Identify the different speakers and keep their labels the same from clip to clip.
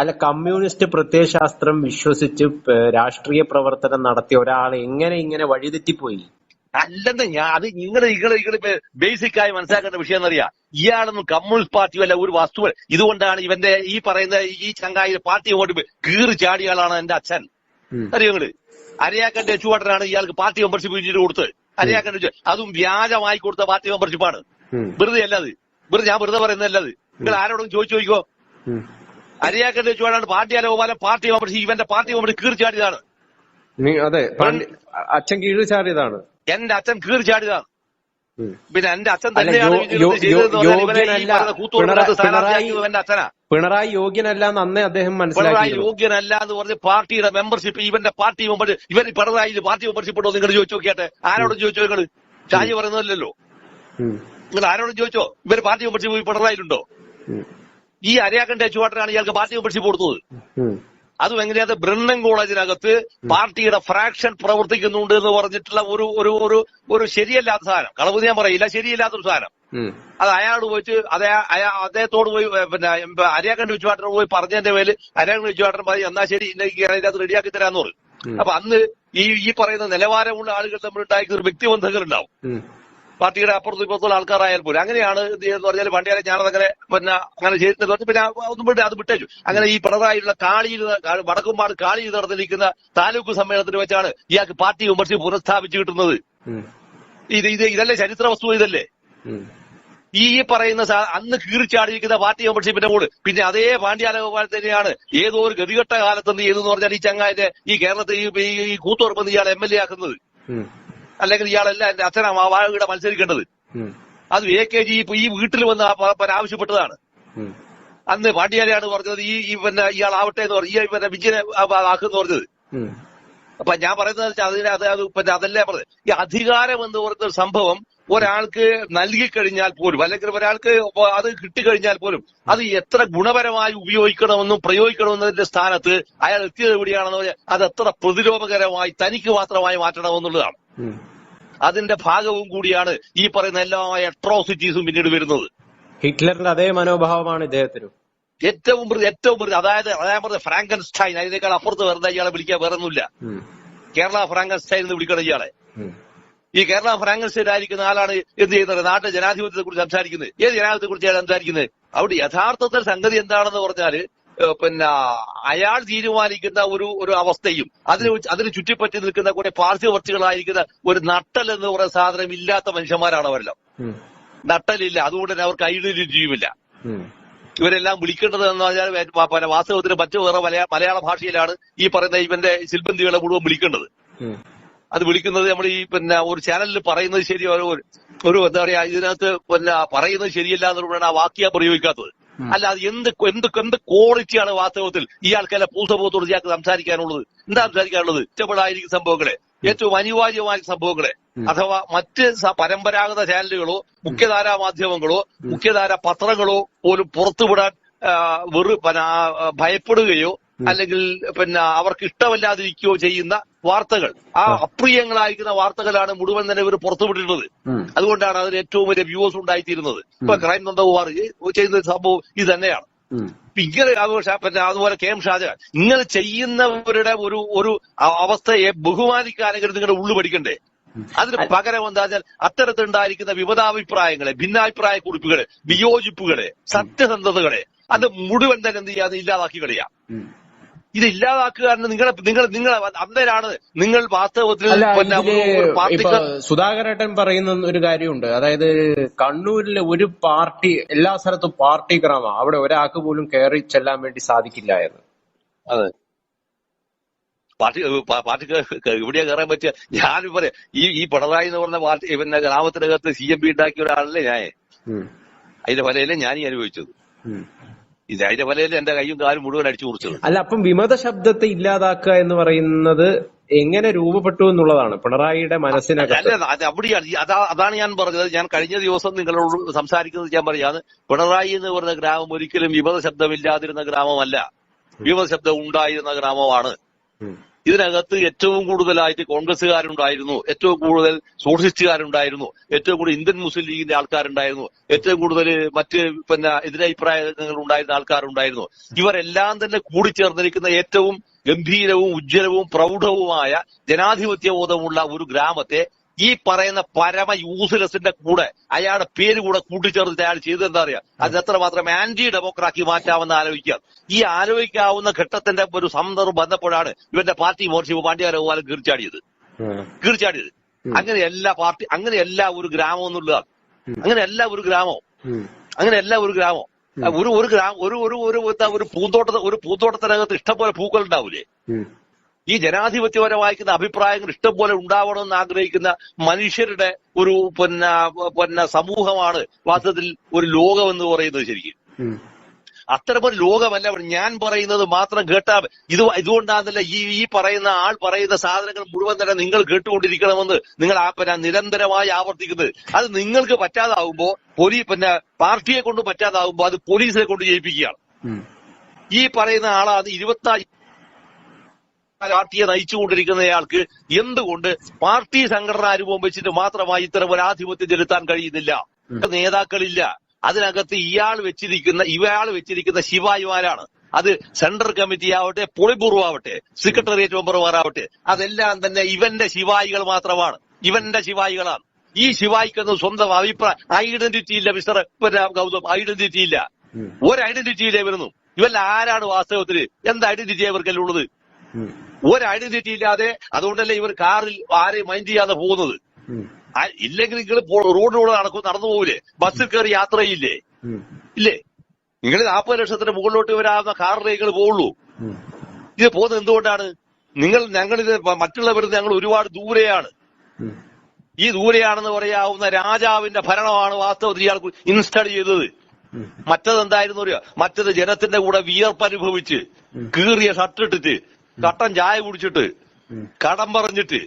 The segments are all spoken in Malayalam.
Speaker 1: അല്ല കമ്മ്യൂണിസ്റ്റ് പ്രത്യയശാസ്ത്രം വിശ്വസിച്ച് രാഷ്ട്രീയ പ്രവർത്തനം നടത്തിയ ഒരാൾ എങ്ങനെ ഇങ്ങനെ വഴിതെറ്റിപ്പോയി?
Speaker 2: അല്ലെന്ന് ഞാൻ അത് നിങ്ങൾ നിങ്ങൾ നിങ്ങൾ ബേസിക് ആയി മനസ്സിലാക്കേണ്ട വിഷയം എന്നറിയാം ഇയാളൊന്നും കമ്മ്യൂണിസ്റ്റ് പാർട്ടിയോ അല്ല ഒരു വസ്തു ഇതുകൊണ്ടാണ് ഇവന്റെ ഈ പറയുന്ന ഈ ചങ്ങായി പാർട്ടി വോട്ട് കീറി ചാടിയ ആളാണ് എന്റെ അച്ഛൻ. അറിയോ നിങ്ങൾ അരയാക്കന്റെ ചുവട്ടനാണ് ഇയാൾക്ക് പാർട്ടി മെമ്പർഷിപ്പ് പിന്നീട് കൊടുത്തത്. അരയാക്കന്റെ അതും വ്യാജമായി കൊടുത്ത പാർട്ടി മെമ്പർഷിപ്പാണ്. വെറുതെ അല്ലത് വെറുതെ ഞാൻ വെറുതെ പറയുന്നതല്ലത് നിങ്ങൾ ആരോടും ചോദിച്ചു നോക്കിക്കോ. അരയാക്കന്റെ ചുവടാണ്. പാർട്ടി അലോപാലം പാർട്ടി മെമ്പർഷിപ്പ് ഇവന്റെ പാർട്ടി മെമ്പർഷിപ്പ് കീറി ചാടിയതാണ്.
Speaker 1: അതെ അച്ഛൻ കീഴ് ചാടിയതാണ്.
Speaker 2: എന്റെ അച്ഛൻ കീറി ചാടിയതാണ്. പിന്നെ എന്റെ അച്ഛൻ തന്നെയാണ്.
Speaker 1: പിണറായി- യോഗ്യനല്ല എന്ന് അന്നേ അദ്ദേഹം
Speaker 2: പിണറായി യോഗ്യനല്ല എന്ന് പറഞ്ഞ് പാർട്ടിയുടെ മെമ്പർഷിപ്പ് ഇവന്റെ പാർട്ടി മെമ്പർ ഇവർ പിണറായി പാർട്ടി മെമ്പർഷിപ്പ് ഉണ്ടോ നിങ്ങൾ ചോദിച്ചു നോക്കിയാട്ടെ. ആരോടും ചോദിച്ചോ നിങ്ങൾ ഷാജി പറയുന്നതല്ലോ. നിങ്ങൾ ആരോടും ചോദിച്ചോ? ഇവർ പാർട്ടി മെമ്പർഷിപ്പ് പിണറായിലുണ്ടോ. ഈ അരയാക്കന്റെ ചുവട്ടനാണ് ഇയാൾക്ക് പാർട്ടി മെമ്പർഷിപ്പ് കൊടുത്തത്. അതും എങ്ങനെയാ ബ്രണ്ണൻ കോളേജിനകത്ത് പാർട്ടിയുടെ ഫ്രാക്ഷൻ പ്രവർത്തിക്കുന്നുണ്ട് എന്ന് പറഞ്ഞിട്ടുള്ള ഒരു ഒരു ഒരു ഒരു ശരിയല്ലാത്ത സാധനം. കളവ് ഞാൻ പറയില്ല ശരിയല്ലാത്തൊരു സാധനം. അത് അയാളോട് പോയിട്ട് അതേ അദ്ദേഹത്തോട് പോയി പിന്നെ അരിയാക്കണ്ട വിച്ചുവാട്ടനോട് പോയി പറഞ്ഞതിന്റെ പേര് അരിയാക്കണ്ട വിച്ചുവാട്ടൻ പറഞ്ഞു എന്നാ ശരി ഇന്നെനിക്ക് അതിനകത്ത് റെഡിയാക്കി തരാന്ന് പറയും.
Speaker 1: ഉം.
Speaker 2: അപ്പൊ അന്ന് ഈ ഈ പറയുന്ന നിലവാരമുള്ള ആളുകൾ തമ്മിൽ ഉണ്ടായിരിക്കുന്ന ഒരു വ്യക്തിബന്ധങ്ങൾ ഉണ്ടാവും. പാർട്ടിയുടെ അപ്പുറത്തും ഇപ്പുറത്തുള്ള ആൾക്കാരായാൽ പോലും. അങ്ങനെയാണ് എന്ന് പറഞ്ഞാൽ പണ്ടിയാലെ ഞാനതങ്ങനെ പിന്നെ അങ്ങനെ ചെയ്തിട്ട് പിന്നെ ഒന്നും വിട്ട് അത് വിട്ടേച്ചു. അങ്ങനെ ഈ പിണറായിട്ടുള്ള കാളിയിൽ വടക്കുംപാട് കാളിയിൽ നടന്നിരിക്കുന്ന താലൂക്ക് സമ്മേളനത്തിൽ വെച്ചാണ് ഇയാൾക്ക് പാർട്ടി വിമർശി പുനഃസ്ഥാപിച്ചു കിട്ടുന്നത്. ഇത് ഇത് ഇതല്ലേ ചരിത്ര വസ്തു ഇതല്ലേ? ഈ പറയുന്ന അന്ന് കീറിച്ചാടിയിരിക്കുന്ന പാർട്ടി മെമ്പർഷിപ്പിന്റെ കൂടെ പിന്നെ അതേ പാണ്ഡ്യാലോപാൽ തന്നെയാണ് ഏതോ ഒരു ഗതികെട്ട കാലത്ത് എന്ത് ചെയ്തു എന്ന് പറഞ്ഞാൽ ഈ ചങ്ങായത്തെ ഈ കേരളത്തിൽ ഈ കൂത്തുറപ്പ് ഇയാൾ എം എൽ എ ആക്കുന്നത്. അല്ലെങ്കിൽ ഇയാളല്ല എന്റെ അച്ഛനാ വാഴയുടെ മത്സരിക്കേണ്ടത്. അത് എ കെ ജി ഇപ്പൊ ഈ വീട്ടിൽ വന്ന് ആവശ്യപ്പെട്ടതാണ്. അന്ന് പാണ്ഡ്യാലയാണ് പറഞ്ഞത് ഈ ഈ പിന്നെ ഇയാൾ ആവട്ടെ എന്ന് പറഞ്ഞു ഈ പിന്നെ വിജയനെ ആക്കുന്നു പറഞ്ഞത്. അപ്പൊ ഞാൻ പറയുന്നത് അതിന് അത് അത് പിന്നെ അതല്ലേ പറഞ്ഞത്. ഈ അധികാരം എന്ന് പറയുന്ന ഒരു സംഭവം ഒരാൾക്ക് നൽകി കഴിഞ്ഞാൽ പോലും അല്ലെങ്കിൽ ഒരാൾക്ക് അത് കിട്ടിക്കഴിഞ്ഞാൽ പോലും അത് എത്ര ഗുണപരമായി ഉപയോഗിക്കണമെന്നും പ്രയോഗിക്കണമെന്നതിന്റെ സ്ഥാനത്ത് അയാൾ എത്തിയത് എവിടെയാണെന്ന് പറഞ്ഞാൽ അത് എത്ര പ്രതിരോധകരമായി തനിക്ക് മാത്രമായി മാറ്റണമെന്നുള്ളതാണ്. അതിന്റെ ഭാഗവും കൂടിയാണ് ഈ പറയുന്ന എല്ലാ അട്രോസിറ്റീസും പിന്നീട് വരുന്നത്.
Speaker 1: ഹിറ്റ്ലറിന്റെ അതേ മനോഭാവമാണ് ഇദ്ദേഹത്തിനും.
Speaker 2: ഏറ്റവും ഏറ്റവും അതായത് അതായത് പറഞ്ഞ ഫ്രാങ്കൻസ്റ്റൈൻ അതിനേക്കാൾ അപ്പുറത്ത് വരുന്ന ഇയാളെ വിളിക്കാൻ വേറെ ഒന്നുമില്ല
Speaker 1: ഉം.
Speaker 2: കേരള ഫ്രാങ്കൻസ്റ്റൈൻ എന്ന് വിളിക്കണം ഇയാളെ. ഈ കേരള ഫ്രാങ്കൻസ്റ്റൈൻ ആയിരിക്കുന്ന ആളാണ് എന്ത് ചെയ്യുന്നത്? നാട്ടിലെ ജനാധിപത്യത്തെ കുറിച്ച് സംസാരിക്കുന്നത്. ഏത് ജനാധിപത്യത്തെ കുറിച്ചാണ് സംസാരിക്കുന്നത്? അവിടെ യഥാർത്ഥത്തിൽ സംഗതി എന്താണെന്ന് പറഞ്ഞാൽ പിന്നെ അയാൾ തീരുമാനിക്കുന്ന ഒരു ഒരു അവസ്ഥയും അതിന് അതിന് ചുറ്റിപ്പറ്റി നിൽക്കുന്ന കുറെ പാർശ്വവർത്തികളായിരിക്കുന്ന ഒരു നട്ടൽ എന്ന് പറയുന്ന സാധനം ഇല്ലാത്ത മനുഷ്യന്മാരാണ് അവരെല്ലാം. നട്ടലില്ല. അതുകൊണ്ട് തന്നെ അവർക്ക്
Speaker 1: ജീവില്ല
Speaker 2: ഇവരെല്ലാം വിളിക്കേണ്ടത് എന്ന് പറഞ്ഞാൽ വാസ്തവത്തിന് മറ്റു വേറെ മലയാ- മലയാള ഭാഷയിലാണ് ഈ പറയുന്ന ഇവന്റെ ശില്പന്തികളെ മുഴുവൻ വിളിക്കേണ്ടത്. അത് വിളിക്കുന്നത് നമ്മൾ ഈ പിന്നെ ഒരു ചാനലിൽ പറയുന്നത് ശരി ഒരു ഒരു എന്താ പറയാ ഇതിനകത്ത് പിന്നെ പറയുന്നത് ശരിയല്ല എന്നുള്ളതാണ് ആ വാക്യ പ്രയോഗിക്കാത്തത്. അല്ല അത് എന്ത് എന്ത് എന്ത് ക്വാളിറ്റിയാണ് വാസ്തവത്തിൽ ഇയാൾക്കല്ല പൂസബോധത്തോട് ഇയാൾക്ക് സംസാരിക്കാനുള്ളത്? എന്താ സംസാരിക്കാനുള്ളത്? ഇഷ്ടപ്പെടായിരിക്കും സംഭവങ്ങളെ. ഏറ്റവും അനിവാര്യമായ സംഭവങ്ങളെ. അഥവാ മറ്റ് പരമ്പരാഗത ചാനലുകളോ മുഖ്യധാരാ മാധ്യമങ്ങളോ മുഖ്യധാരാ പത്രങ്ങളോ പോലും പുറത്തുവിടാൻ വെറു ഭയപ്പെടുകയോ അല്ലെങ്കിൽ പിന്നെ അവർക്ക് ഇഷ്ടമല്ലാതിരിക്കുകയോ ചെയ്യുന്ന വാർത്തകൾ. ആ അപ്രിയങ്ങളായിരിക്കുന്ന വാർത്തകളാണ് മുഴുവൻ തന്നെ ഇവർ പുറത്തുവിട്ടിരുന്നത്
Speaker 1: ഉം.
Speaker 2: അതുകൊണ്ടാണ് അതിന് ഏറ്റവും വലിയ വ്യൂവേഴ്സ് ഉണ്ടായിത്തീരുന്നത്. ഇപ്പൊ ക്രൈം നന്ദകുമാർ ചെയ്യുന്ന സംഭവം ഇത് തന്നെയാണ്. ഇങ്ങനെ പിന്നെ അതുപോലെ കെ എം ഷാജഹാൻ ഇങ്ങനെ ചെയ്യുന്നവരുടെ ഒരു ഒരു അവസ്ഥയെ ബഹുമാനിക്കാനെങ്കിലും നിങ്ങളുടെ ഉള്ളു പഠിക്കണ്ടേ? അതിന് പകരം എന്താ വെച്ചാൽ അത്തരത്തിലുണ്ടായിരിക്കുന്ന വിമതാഭിപ്രായങ്ങളെ ഭിന്നാഭിപ്രായ കുറിപ്പുകളെ വിയോജിപ്പുകളെ സത്യസന്ധതകളെ അത് മുഴുവൻ തന്നെ എന്ത് ചെയ്യാതെ ഇല്ലാതാക്കി കളയാം. ഇത് ഇല്ലാതാക്കുക നിങ്ങൾ നിങ്ങൾ നിങ്ങൾ അന്നേരാണ് നിങ്ങൾ വാസ്തവത്തിൽ
Speaker 1: സുധാകരേട്ടൻ പറയുന്ന ഒരു കാര്യമുണ്ട്. അതായത് കണ്ണൂരിലെ ഒരു പാർട്ടി എല്ലാ സ്ഥലത്തും പാർട്ടി ക്രമ അവിടെ ഒരാൾക്ക് പോലും കയറി ചെല്ലാൻ വേണ്ടി സാധിക്കില്ല എന്ന്.
Speaker 2: അതെ. പാർട്ടി പാർട്ടിക്ക് എവിടെയാ കയറാൻ പറ്റിയ ഞാൻ പറയാം. ഈ ഈ പിണറായി എന്ന് പറഞ്ഞ പാർട്ടി പിന്നെ ഗ്രാമത്തിനകത്ത് സി എം പി ഉണ്ടാക്കിയ ഒരാളല്ലേ ഞാൻ. അതിന്റെ ഫലയിലെ ഞാൻ ഈ അനുഭവിച്ചത്. ഇത് അതിന്റെ പല എന്റെ കൈയും കാലും മുഴുവൻ അടിച്ചു കുറിച്ചത്
Speaker 1: അല്ല അപ്പം വിമത ശബ്ദത്തെ ഇല്ലാതാക്കുക എന്ന് പറയുന്നത് എങ്ങനെ രൂപപ്പെട്ടു എന്നുള്ളതാണ് പിണറായിയുടെ മനസ്സിനകത്ത്.
Speaker 2: അല്ല അത് അവിടെയാണ്. അതാ അതാണ് ഞാൻ പറഞ്ഞത്. ഞാൻ കഴിഞ്ഞ ദിവസം നിങ്ങളോട് സംസാരിക്കുന്നത് ഞാൻ പറയാന്ന് പിണറായി എന്ന് പറഞ്ഞ ഗ്രാമം ഒരിക്കലും വിമത ശബ്ദമില്ലാതിരുന്ന ഗ്രാമമല്ല. വിമത ശബ്ദം ഉണ്ടായിരുന്ന ഗ്രാമമാണ്. ഇതിനകത്ത് ഏറ്റവും കൂടുതലായിട്ട് കോൺഗ്രസ്സുകാരുണ്ടായിരുന്നു ഏറ്റവും കൂടുതൽ സോഷ്യലിസ്റ്റുകാരുണ്ടായിരുന്നു ഏറ്റവും കൂടുതൽ ഇന്ത്യൻ മുസ്ലിം ലീഗിന്റെ ആൾക്കാരുണ്ടായിരുന്നു ഏറ്റവും കൂടുതൽ മറ്റ് പിന്നെ എതിരഭിപ്രായങ്ങൾ ഉണ്ടായിരുന്ന ആൾക്കാരുണ്ടായിരുന്നു. ഇവരെല്ലാം തന്നെ കൂടി ചേർന്നിരിക്കുന്ന ഏറ്റവും ഗംഭീരവും ഉജ്ജ്വലവും പ്രൗഢവുമായ ജനാധിപത്യ ബോധമുള്ള ഒരു ഗ്രാമത്തെ ഈ പറയുന്ന പരമ യൂസ്ലെസിന്റെ കൂടെ അയാളുടെ പേര് കൂടെ കൂട്ടിച്ചേർത്തിട്ട് അയാൾ ചെയ്തത് എന്താ അറിയാം? അത് എത്രമാത്രം ആന്റി ഡെമോക്രാക്കി മാറ്റാമെന്ന് ആലോചിക്കുക. ഈ ആലോചിക്കാവുന്ന ഘട്ടത്തിന്റെ ഒരു സന്ദർഭം വന്നപ്പോഴാണ് ഇവന്റെ പാർട്ടി മോർച്ച പാണ്ഡ്യാരോപാലം കീർച്ചാടിയത്. കീർച്ചാടിയത്
Speaker 1: അങ്ങനെ
Speaker 2: അങ്ങനെയല്ല പാർട്ടി അങ്ങനെയല്ല ഒരു ഗ്രാമം എന്നുള്ളതാണ്.
Speaker 1: അങ്ങനെ
Speaker 2: അങ്ങനെയല്ല ഒരു ഗ്രാമം.
Speaker 1: അങ്ങനെ
Speaker 2: എല്ലാ ഒരു ഗ്രാമം.
Speaker 1: ഉം.
Speaker 2: ഒരു ഒരു ഗ്രാമം ഒരു ഒരു ഒരു പൂന്തോട്ട ഒരു പൂന്തോട്ടത്തിനകത്ത് ഇഷ്ടംപോലെ പൂക്കൾ ഉണ്ടാവില്ലേ
Speaker 1: ഉം.
Speaker 2: ഈ ജനാധിപത്യപരമായിരിക്കുന്ന അഭിപ്രായങ്ങൾ ഇഷ്ടംപോലെ ഉണ്ടാവണമെന്ന് ആഗ്രഹിക്കുന്ന മനുഷ്യരുടെ ഒരു പിന്നെ പിന്നെ സമൂഹമാണ് വാസ്തവത്തിൽ ഒരു ലോകമെന്ന് എന്ന് പറയുന്നത് ശരിക്കും. അത്തരമൊരു ലോകമല്ല ഞാൻ പറയുന്നത് മാത്രം കേട്ടാ ഇത് ഇതുകൊണ്ടാണെന്നല്ല ഈ ഈ പറയുന്ന ആൾ പറയുന്ന സാധനങ്ങൾ മുഴുവൻ തന്നെ നിങ്ങൾ കേട്ടുകൊണ്ടിരിക്കണമെന്ന് നിങ്ങൾ ആ പിന്നെ നിരന്തരമായി ആവർത്തിക്കുന്നത്. അത് നിങ്ങൾക്ക് പറ്റാതാവുമ്പോ പോലീസ് പിന്നെ പാർട്ടിയെ കൊണ്ട് പറ്റാതാവുമ്പോ അത് പോലീസിനെ കൊണ്ട് ജയിപ്പിക്കുകയാണ്. ഈ പറയുന്ന ആളാണ് ഇരുപത്തി പാർട്ടിയെ നയിച്ചുകൊണ്ടിരിക്കുന്നയാൾക്ക് എന്തുകൊണ്ട് പാർട്ടി സംഘടനാ രൂപം വെച്ചിട്ട് മാത്രമായി ഇത്തരം ഒരു ആധിപത്യം ചെലുത്താൻ കഴിയുന്നില്ല? നേതാക്കളില്ല. അതിനകത്ത് ഇയാൾ വെച്ചിരിക്കുന്ന ഇയാൾ വെച്ചിരിക്കുന്ന ശിവായിമാരാണ് അത് സെൻട്രൽ കമ്മിറ്റി ആവട്ടെ പൊളിബൂർവ് ആവട്ടെ സെക്രട്ടേറിയറ്റ് മെമ്പർമാരാവട്ടെ അതെല്ലാം തന്നെ ഇവന്റെ ശിവായികൾ മാത്രമാണ്. ഇവന്റെ ശിവായികളാണ്. ഈ ശിവായിക്കൊന്നും സ്വന്തം അഭിപ്രായം ഐഡന്റിറ്റി ഇല്ല മിസ്റ്റർ ഗൗതം ഐഡന്റിറ്റി ഇല്ല. ഒരു ഐഡന്റിറ്റി ഇല്ല ഇവരൊന്നും ഇവല്ല ആരാണ് വാസ്തവത്തിൽ എന്ത് ഐഡന്റിറ്റി ഇവർക്കെല്ലാം ഉള്ളത്?
Speaker 1: ഉം.
Speaker 2: ഒരു ഐഡന്റിറ്റി ഇല്ലാതെ അതുകൊണ്ടല്ലേ ഇവർ കാറിൽ ആരെയും മൈൻഡ് ചെയ്യാതെ പോകുന്നത്? ഇല്ലെങ്കിൽ നിങ്ങൾ റോഡിലൂടെ നടക്കും നടന്നു പോകില്ലേ ബസ്സിൽ കയറി യാത്ര ചെയ്യില്ലേ ഇല്ലേ? നിങ്ങൾ നാൽപ്പത് ലക്ഷത്തിന് മുകളിലോട്ട് വരാവുന്ന കാറിലേ നിങ്ങൾ പോവുള്ളൂ. ഇത് പോകുന്നത് എന്തുകൊണ്ടാണ്? നിങ്ങൾ ഞങ്ങളിത് മറ്റുള്ളവരിൽ ഞങ്ങൾ ഒരുപാട് ദൂരെയാണ്. ഈ ദൂരെയാണെന്ന് പറയാവുന്ന രാജാവിന്റെ ഭരണമാണ് വാസ്തവത്തിൽ ഇയാൾ ഇൻസ്റ്റാൾ ചെയ്തത്.
Speaker 1: മറ്റത്
Speaker 2: എന്തായിരുന്നു അറിയോ? മറ്റത് ജനത്തിന്റെ കൂടെ വിയർപ്പ് അനുഭവിച്ച്
Speaker 1: ഉം.
Speaker 2: കീറിയ ഷർട്ട് ഇട്ടിട്ട് കട്ടൻ ചായ കുടിച്ചിട്ട് കടം പറഞ്ഞിട്ട്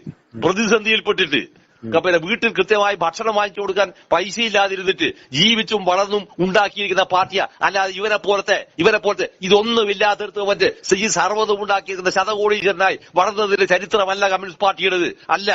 Speaker 2: പ്രതിസന്ധിയിൽപ്പെട്ടിട്ട് പിന്നെ വീട്ടിൽ കൃത്യമായി ഭക്ഷണം വാങ്ങിച്ചു കൊടുക്കാൻ പൈസ ഇല്ലാതിരുന്നിട്ട് ജീവിച്ചും വളർന്നും ഉണ്ടാക്കിയിരിക്കുന്ന പാർട്ടിയാ. അല്ലാതെ ഇവരെ പോലത്തെ ഇവരെ പോലത്തെ ഇതൊന്നും ഇല്ലാത്തടത്ത് മറ്റ് ഈ സർവതും ഉണ്ടാക്കിയിരിക്കുന്ന ശതകോടീശ്വരനായി വളർന്നതിന്റെ ചരിത്രമല്ല കമ്മ്യൂണിസ്റ്റ് പാർട്ടിയുടേത്. അല്ല.